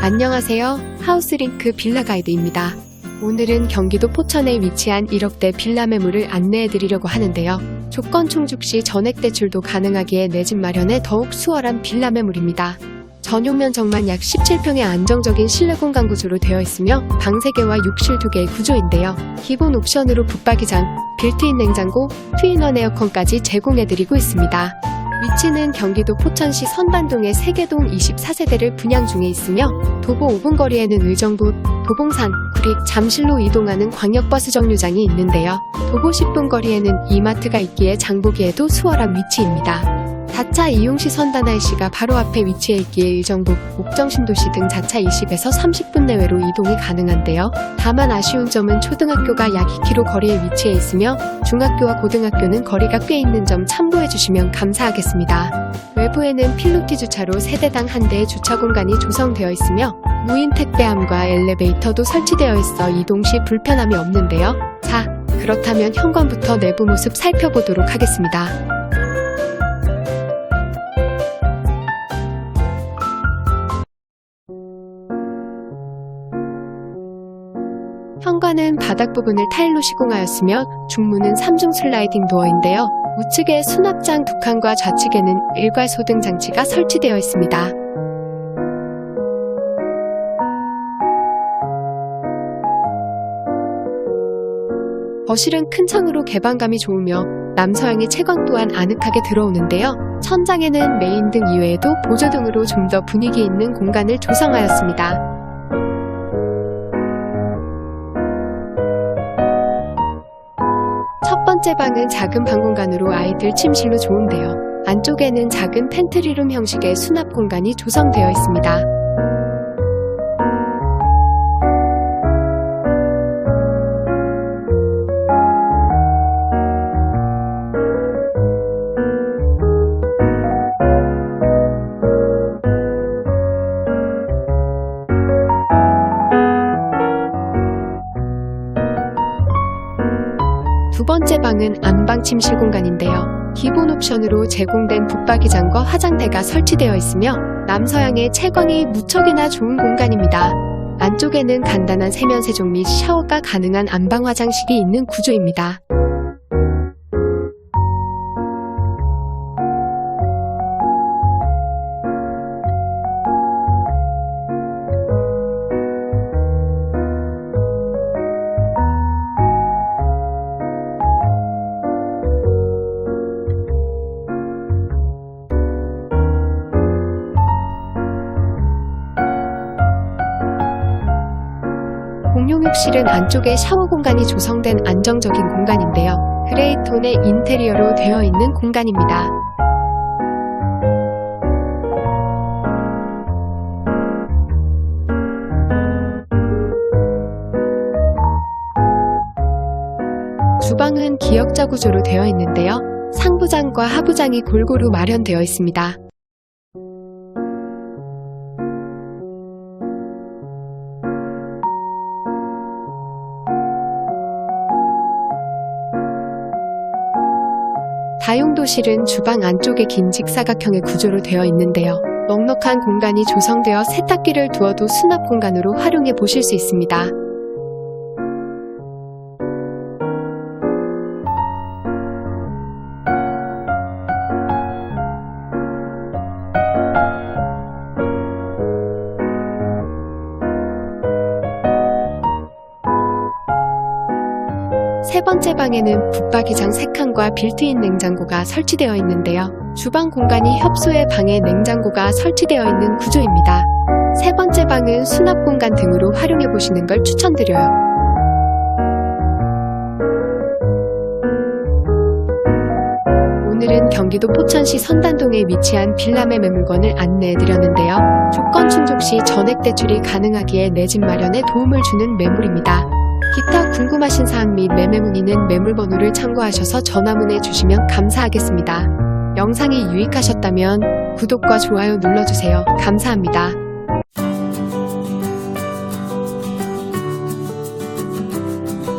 안녕하세요. 하우스링크 빌라 가이드입니다. 오늘은 경기도 포천에 위치한 1억대 빌라 매물을 안내해 드리려고 하는데요. 조건 충족 시 전액 대출도 가능하기에 내 집 마련에 더욱 수월한 빌라 매물입니다. 전용 면적만 약 17평의 안정적인 실내 공간 구조로 되어 있으며 방 3개와 욕실 2개의 구조인데요. 기본 옵션으로 붙박이장, 빌트인 냉장고, 트윈원 에어컨까지 제공해드리고 있습니다. 위치는 경기도 포천시 선반동의 세계동 24세대를 분양 중에 있으며 도보 5분 거리에는 의정부, 도봉산, 구리, 잠실로 이동하는 광역버스 정류장이 있는데요. 도보 10분 거리에는 이마트가 있기에 장보기에도 수월한 위치입니다. 자차 이용시 선단 IC가 바로 앞에 위치해 있기에 의정부, 옥정신도시 등 자차 20에서 30분 내외로 이동이 가능한데요. 다만 아쉬운 점은 초등학교가 약 2km 거리에 위치해 있으며 중학교와 고등학교는 거리가 꽤 있는 점 참고해 주시면 감사하겠습니다. 외부에는 필로티 주차로 세대당 한 대의 주차 공간이 조성되어 있으며 무인 택배함과 엘리베이터도 설치되어 있어 이동 시 불편함이 없는데요. 자, 그렇다면 현관부터 내부 모습 살펴보도록 하겠습니다. 현관은 바닥 부분을 타일로 시공하였으며 중문은 3중 슬라이딩 도어인데요. 우측에 수납장 두 칸과 좌측에는 일괄 소등 장치가 설치되어 있습니다. 거실은 큰 창으로 개방감이 좋으며 남서양의 채광 또한 아늑하게 들어오는데요. 천장에는 메인 등 이외에도 보조등으로 좀 더 분위기 있는 공간을 조성하였습니다. 번째 방은 작은 방 공간으로 아이들 침실로 좋은데요. 안쪽에는 작은 팬트리룸 형식의 수납 공간이 조성되어 있습니다. 두 번째 방은 안방 침실 공간인데요. 기본 옵션으로 제공된 붙박이장과 화장대가 설치되어 있으며 남서양의 채광이 무척이나 좋은 공간입니다. 안쪽에는 간단한 세면 세정 및 샤워가 가능한 안방 화장실이 있는 구조입니다. 욕실은 안쪽에 샤워 공간이 조성된 안정적인 공간인데요. 그레이 톤의 인테리어로 되어 있는 공간입니다. 주방은 기역자 구조로 되어 있는데요. 상부장과 하부장이 골고루 마련되어 있습니다. 다용도실은 주방 안쪽에 긴 직사각형의 구조로 되어 있는데요. 넉넉한 공간이 조성되어 세탁기를 두어도 수납 공간으로 활용해 보실 수 있습니다. 세 번째 방에는 붙박이장 3칸과 빌트인 냉장고가 설치되어 있는데요. 주방 공간이 협소해 방에 냉장고가 설치되어 있는 구조입니다. 세 번째 방은 수납 공간 등으로 활용해 보시는 걸 추천드려요. 오늘은 경기도 포천시 선단동에 위치한 빌라매 매물건을 안내해 드렸는데요. 조건 충족 시 전액 대출이 가능하기에 내 집 마련에 도움을 주는 매물입니다. 기타 궁금하신 사항 및 매매 문의는 매물 번호를 참고하셔서 전화문해 주시면 감사하겠습니다. 영상이 유익하셨다면 구독과 좋아요 눌러주세요. 감사합니다.